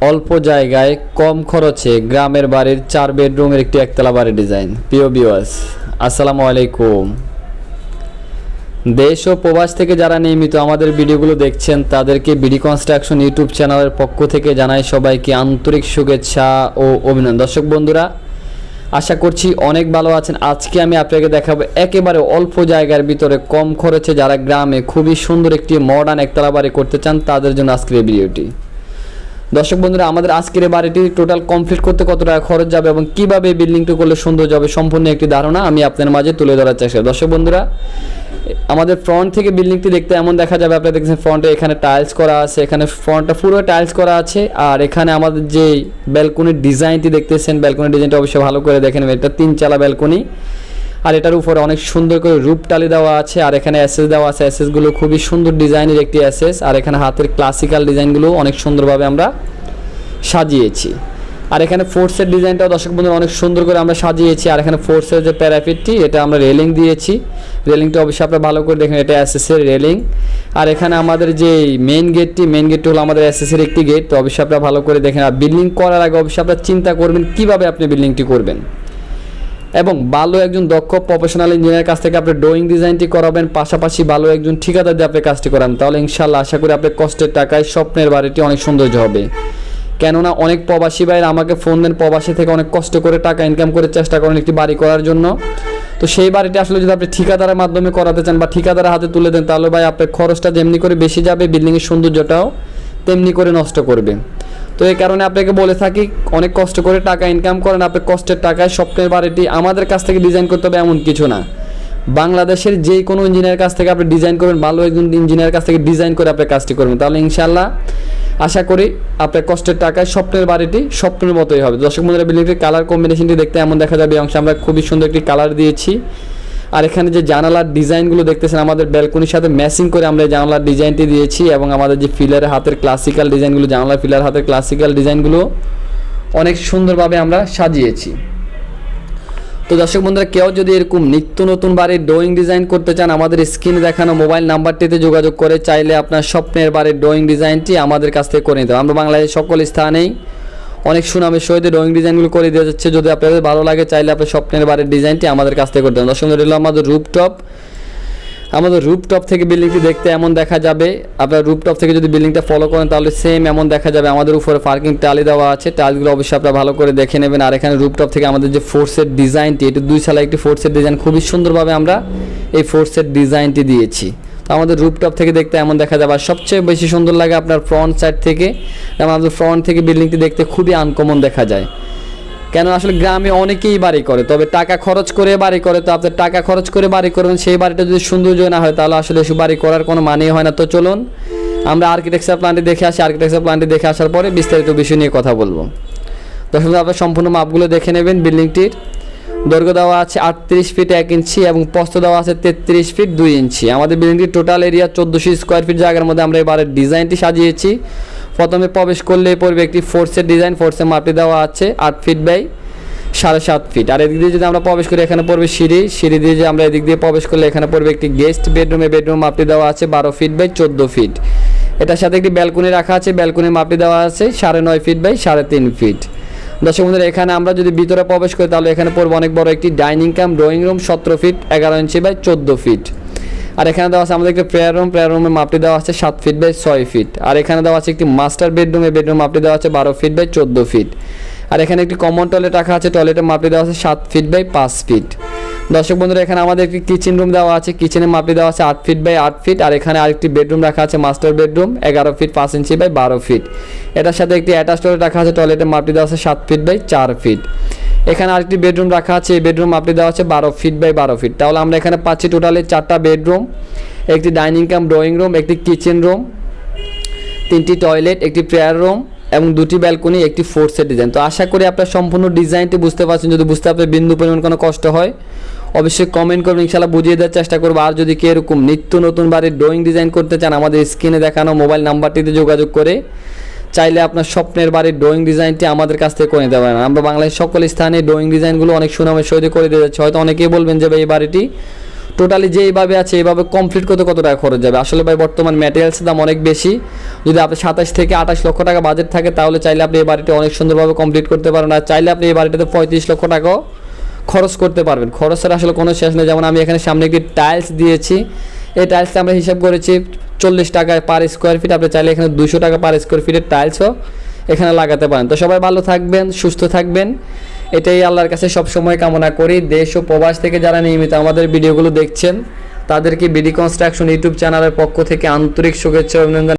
অল্প জায়গায় কম খরচে গ্রামের বাড়ির চার বেডরুমের একটি একতলা বাড়ির ডিজাইন। প্রিয় বিওয়াস আসসালামু আলাইকুম। দেশ ও প্রবাস থেকে যারা নিয়মিত আমাদের ভিডিওগুলো দেখছেন, তাদেরকে বিডি কনস্ট্রাকশন ইউটিউব চ্যানেলের পক্ষ থেকে জানাই সবাইকে আন্তরিক শুভেচ্ছা ও অভিনন্দন। দর্শক বন্ধুরা, আশা করছি অনেক ভালো আছেন। আজকে আমি আপনাকে দেখাবো একেবারে অল্প জায়গার ভিতরে কম খরচে যারা গ্রামে খুবই সুন্দর একটি মডার্ন একতলা বাড়ি করতে চান, তাদের জন্য আজকের ভিডিওটি। দর্শক বন্ধুরা, আমাদের আজকের এই বাড়িটি টোটাল কমপ্লিট করতে কত টাকা খরচ যাবে এবং কীভাবে বিল্ডিংটি করলে সুন্দর যাবে সম্পূর্ণ একটি ধারণা আমি আপনার মাঝে তুলে ধরার চেষ্টা। দর্শক বন্ধুরা, আমাদের ফ্রন্ট থেকে বিল্ডিংটি দেখতে এমন দেখা যাবে, আপনারা দেখছেন ফ্রন্টে এখানে টাইলস করা আছে, এখানে ফ্রন্টটা পুরো টাইলস করা আছে, আর এখানে আমাদের যে ব্যালকনির ডিজাইনটি দেখতেছেন ব্যালকনির ডিজাইনটা অবশ্যই ভালো করে দেখেন, এটা তিন চালা ব্যালকনি আর এটার উপরে অনেক সুন্দর করে রূপ টালি দেওয়া আছে, আর এখানে অ্যাসেস দেওয়া আছে। অ্যাসেসগুলো খুবই সুন্দর ডিজাইনের একটি অ্যাসেস আর এখানে হাতের ক্লাসিক্যাল ডিজাইনগুলো অনেক সুন্দরভাবে আমরা সাজিয়েছি। আর এখানে ফোর্সের ডিজাইনটাও দর্শক বন্ধুরা অনেক সুন্দর করে আমরা সাজিয়েছি। আর এখানে ফোর্সের যে প্যারাফিটটি এটা আমরা রেলিং দিয়েছি। রেলিংটা অবশ্যই আপনারা ভালো করে দেখেন, এটা এসএসের রেলিং আর এখানে আমাদের যে মেইন গেটটি মেইন গেটটি হলো আমাদের এসএসের একটি গেট তো অবশ্যই আপনারা ভালো করে দেখেন। আর বিল্ডিং করার আগে অবশ্যই আপনারা চিন্তা করবেন, কীভাবে আপনি বিল্ডিংটি করবেন। এবং ভালো একজন দক্ষ প্রফেশনাল ইঞ্জিনিয়ারের কাছ থেকে আপনি ড্রয়িং ডিজাইনটি করাবেন, পাশাপাশি ভালো একজন ঠিকাদার দিয়ে আপনি কাজটি করান, তাহলে ইনশাল্লাহ আশা করি আপনার কষ্টের টাকায় স্বপ্নের বাড়িটি অনেক সৌন্দর্য হবে। কেননা অনেক প্রবাসী ভাইরা আমাকে ফোন দেন, প্রবাসী থেকে অনেক কষ্ট করে টাকা ইনকাম করে চেষ্টা করেন একটি বাড়ি করার জন্য। তো সেই বাড়িটি আসলে যদি আপনি ঠিকাদারের মাধ্যমে করাতে চান বা ঠিকাদারের হাতে তুলে দেন, তাহলে ভাই আপনার খরচটা যেমনি করে বেশি যাবে বিল্ডিংয়ের সৌন্দর্যটাও তেমনি করে নষ্ট করবে। তো এই কারণে আপনাকে বলে থাকি, অনেক কষ্ট করে টাকা ইনকাম করেন আপনার কষ্টের টাকায় স্বপ্নের বাড়িটি আমাদের কাছ থেকে ডিজাইন করতে হবে এমন কিছু না। বাংলাদেশের যে কোনো ইঞ্জিনিয়ার কাছ থেকে আপনি ডিজাইন করবেন, ভালো একজন ইঞ্জিনিয়ার কাছ থেকে ডিজাইন করে আপনি কাজটি করবেন। তাহলে ইনশাল্লাহ আশা করি আপনার কষ্টের টাকায় স্বপ্নের বাড়িটি স্বপ্নের মতোই হবে। দর্শক বন্ধুরা বিল্ডিংটির কালার কম্বিনেশনটি দেখতে এমন দেখা যাবে অংশে আমরা খুবই সুন্দর একটি কালার দিয়েছি। আর এখানে যে জানালার ডিজাইনগুলো দেখতেছেন, আমাদের ব্যালকনির সাথে ম্যাচিং করে আমরা জানালার ডিজাইনটি দিয়েছি এবং আমাদের যে ফিলারের হাতের ক্লাসিক্যাল ডিজাইনগুলো, জানালার ফিলার হাতের ক্লাসিক্যাল ডিজাইনগুলো অনেক সুন্দরভাবে আমরা সাজিয়েছি। তো দর্শক বন্ধুরা, কেউ যদি এরকম নিত্য নতুন বাড়ির ড্রয়িং ডিজাইন করতে চান, আমাদের স্ক্রিনে দেখানো মোবাইল নাম্বারটিতে যোগাযোগ করে চাইলে আপনার স্বপ্নের বাড়ির ড্রয়িং ডিজাইনটি আমাদের কাছ থেকে করে নিতে আমরা বাংলাদেশের সকল স্থানেই অনেক সুনামের সহিত ড্রয়িং ডিজাইনগুলো করে দেওয়া যাচ্ছে। যদি আপনাদের ভালো লাগে, চাইলে আপনার স্বপ্নের বাড়ির ডিজাইনটি আমাদের কাছ থেকে করতে হবে দর্শক এগুলো আমাদের রুপটপ। আমাদের রুপটপ থেকে বিল্ডিংটি দেখতে এমন দেখা যাবে। আপনার রুপটপ থেকে যদি বিল্ডিংটা ফলো করেন, তাহলে সেম এমন দেখা যাবে। আমাদের উপরে পার্কিং টালি দেওয়া আছে। টাইলসগুলো অবশ্যই আপনারা ভালো করে দেখে নেবেন। আর এখানে রুপটপ থেকে আমাদের যে ফোর্সের ডিজাইনটি এটি দুই সালে একটি ফোর্সের ডিজাইন খুবই সুন্দরভাবে আমরা এই ফোর্সের ডিজাইনটি দিয়েছি। তো আমাদের রুপটপ থেকে দেখতে এমন দেখা যাবে। আর সবচেয়ে বেশি সুন্দর লাগে আপনার ফ্রন্ট সাইড থেকে। এবং আমাদের ফ্রন্ট থেকে বিল্ডিংটি দেখতে খুবই আনকমন দেখা যায়। কেন আসলে গ্রামে অনেকেই বাড়ি করে, তবে টাকা খরচ করে বাড়ি করে। তো আপনার টাকা খরচ করে বাড়ি করবেন, সেই বাড়িটা যদি সৌন্দর্য না হয়, তাহলে আসলে এসব বাড়ি করার কোনো মানেই হয় না। তো চলুন, আমরা আর্কিটেকচার প্ল্যানটি দেখে আসি। আর্কিটেকচার প্ল্যানটি দেখে আসার পরে বিস্তারিত বিষয় নিয়ে কথা বলব। দর্শক আপনার সম্পূর্ণ মাপগুলো দেখে নেবেন বিল্ডিংটির দৈর্ঘ্য দেওয়া আছে আটত্রিশ ফিট এক ইঞ্চি এবং প্রস্থ দেওয়া আছে তেত্রিশ ফিট দুই ইঞ্চি। আমাদের বিল্ডিংটির টোটাল এরিয়া চোদ্দোশো স্কোয়ার ফিট জায়গার মধ্যে আমরা এবারে ডিজাইনটি সাজিয়েছি। প্রথমে প্রবেশ করলে পড়বে একটি ফোর্সের ডিজাইন ফোর্সের মাপটি দেওয়া আছে আট ফিট বাই সাড়ে সাত ফিট আর এদিক দিয়ে যদি আমরা প্রবেশ করি, এখানে পড়বে সিঁড়ি। সিঁড়ি দিয়ে যে আমরা এদিক দিয়ে প্রবেশ করলে এখানে পড়বে একটি গেস্ট বেডরুমে বেডরুম মাপটি দেওয়া আছে বারো ফিট বাই চোদ্দ ফিট এটার সাথে একটি ব্যালকনি রাখা আছে। ব্যালকনির মাপটি দেওয়া আছে সাড়ে নয় ফিট বাই সাড়ে তিন ফিট দর্শক বন্ধুরা, এখানে আমরা যদি ভিতরে প্রবেশ করি, তাহলে এখানে পড়বে অনেক বড় একটি ডাইনিং কাম ড্রয়িং রুম, সতেরো ফিট, এগারো ইঞ্চি বাই চোদ্দ ফিট। আর এখানে দেওয়া আছে আমাদের একটি প্রেয়ার রুম প্রেয়ার রুমের মাপটি দেওয়া আছে সাত ফিট বাই ছয় ফিট। আর এখানে দেওয়া আছে একটি মাস্টার বেডরুম এই বেডরুম মাপটি দেওয়া আছে বারো ফিট বাই চোদ্দ ফিট। আর এখানে একটি কমন টয়লেট রাখা আছে টয়লেটের মাপটি দেওয়া আছে সাত ফিট বাই পাঁচ ফিট। দর্শক বন্ধুরা, এখানে আমাদের একটি কিচেন রুম দেওয়া আছে কিচেনের মাপটি দেওয়া আছে আট ফিট বাই আট ফিট আর এখানে আরেকটি বেডরুম রাখা আছে মাস্টার বেডরুম এগারো ফিট পাঁচ ইঞ্চি বাই বারো ফিট এটার সাথে একটি অ্যাটাচ টয়লেট রাখা আছে টয়লেটের মাপটি দেওয়া আছে সাত ফিট বাই চার ফিট এখানে আরেকটি বেডরুম রাখা আছে, এই বেডরুম মাপটি দেওয়া আছে বারো ফিট বাই বারো ফিট তাহলে আমরা এখানে পাচ্ছি টোটালি চারটা বেডরুম একটি ডাইনিং কাম ড্রয়িং রুম একটি কিচেন রুম তিনটি টয়লেট একটি প্রেয়ার রুম এবং দুটি ব্যালকনি একটি ফোর্সের ডিজাইন তো আশা করি আপনার সম্পূর্ণ ডিজাইনটি বুঝতে পারছেন। যদি বুঝতে আপনার বিন্দু পরিমাণ কোনো কষ্ট হয়, অবশ্যই কমেন্ট করবেন। ইনশাল্লাহ বুঝিয়ে দেওয়ার চেষ্টা করব। আর যদি কেউ এরকম নিত্য নতুন বাড়ির ড্রয়িং ডিজাইন করতে চান, আমাদের স্ক্রিনে দেখানো মোবাইল নাম্বারটিতে যোগাযোগ করে চাইলে আপনার স্বপ্নের বাড়ির ড্রয়িং ডিজাইনটি আমাদের কাছ থেকে করে নিতে পারেন। আমরা বাংলাদেশের সকল স্থানে ড্রয়িং ডিজাইনগুলো অনেক সুনামের সহিত করে দিয়ে যাচ্ছি হয়তো অনেকেই বলবেন যে, ভাই, এই বাড়িটি টোটালি যে এইভাবে আছে, এইভাবে কমপ্লিট করতে কত টাকা খরচ যাবে? আসলে ভাই, বর্তমান ম্যাটেরিয়ালসের দাম অনেক বেশি। যদি আপনি সাতাশ থেকে আঠাশ লক্ষ টাকা বাজেট থাকে, তাহলে চাইলে আপনি এই বাড়িটি অনেক সুন্দরভাবে কমপ্লিট করতে পারেন। আর চাইলে আপনি এই বাড়িটাতে পঁয়ত্রিশ লক্ষ টাকাও খরচ করতে পারবেন। খরচের আসলে কোনো শেষ নেই। যেমন আমি এখানে সামনে একটি টাইলস দিয়েছি। এই টাইলসটা আমরা হিসাব করেছি চল্লিশ টাকায় পার স্কোয়ার ফিট আপনি চাইলে এখানে দুশো টাকা পার স্কোয়ার ফিটের টাইলসও এখানে লাগাতে পারেন। তো সবাই ভালো থাকবেন, সুস্থ থাকবেন। এটাই আল্লাহর কাছে সব সময় কামনা করি। দেশ ও প্রবাস থেকে যারা নিয়মিত আমাদের ভিডিওগুলো দেখছেন, তাদেরকে বিডি কনস্ট্রাকশন ইউটিউব চ্যানেলের পক্ষ থেকে আন্তরিক শুভেচ্ছা অভিনন্দন।